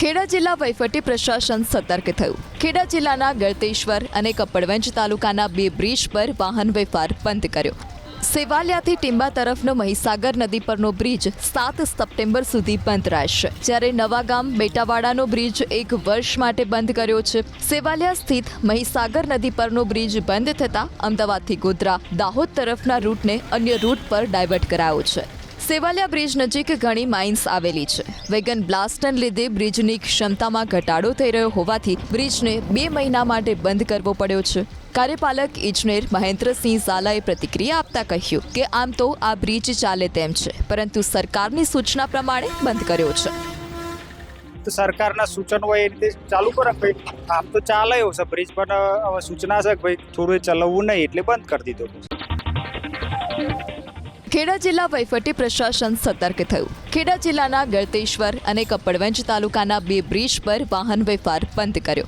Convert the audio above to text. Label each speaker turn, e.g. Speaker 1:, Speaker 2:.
Speaker 1: ખેડા જિલ્લા વહીવટી પ્રશાસન સતર્ક થયું. ખેડા જિલ્લાના ગળતેશ્વર અને કપડવંજ તાલુકાના બે બ્રિજ પર વાહન વ્યવહાર બંધ કર્યો. સેવાલિયાથી ટીંબા તરફનો મહીસાગર નદી પરનો બ્રિજ સાત સપ્ટેમ્બર સુધી બંધ રહેશે. જ્યારે નવાગામ બેટાવાડાનો બ્રિજ એક વર્ષ માટે બંધ કર્યો છે. સેવાલિયા સ્થિત મહીસાગર નદી પરનો બ્રિજ બંધ થતાં અમદાવાદથી ગોધરા દાહોદ તરફના રૂટને અન્ય રૂટ પર ડાયવર્ટ કરાયો છે. સેવાલિયા બ્રિજ નજીક ઘણી માઇન્સ આવેલી છે. વેગન બ્લાસ્ટને લીધે બ્રિજની ક્ષમતામાં ઘટાડો થઈ રહ્યો હોવાથી બ્રિજને બે મહિના માટે બંધ કરવો પડ્યો છે. કાર્યપાલક ઇજનેર મહેન્દ્રસિંહ ઝાલાએ પ્રતિક્રિયા આપતા કહ્યું કે આમ તો આ બ્રિજ ચાલે તેમ છે, પરંતુ સરકારની સૂચના પ્રમાણે બંધ કર્યો છે.
Speaker 2: સરકારના સૂચન હોય એ રીતે ચાલુ કરે ભાઈ, આમ તો ચાલે એવું છે બ્રિજ, પણ સૂચના છે ભાઈ થોડું ચલાવવું નહીં એટલે બંધ કરી દીધો.
Speaker 1: ખેડા જિલ્લા વહીવટી પ્રશાસન સતર્ક થયું. ખેડા જિલ્લાના ગળતેશ્વર અને કપડવંજ તાલુકાના બે બ્રિજ પર વાહન વ્યવહાર બંધ કર્યો.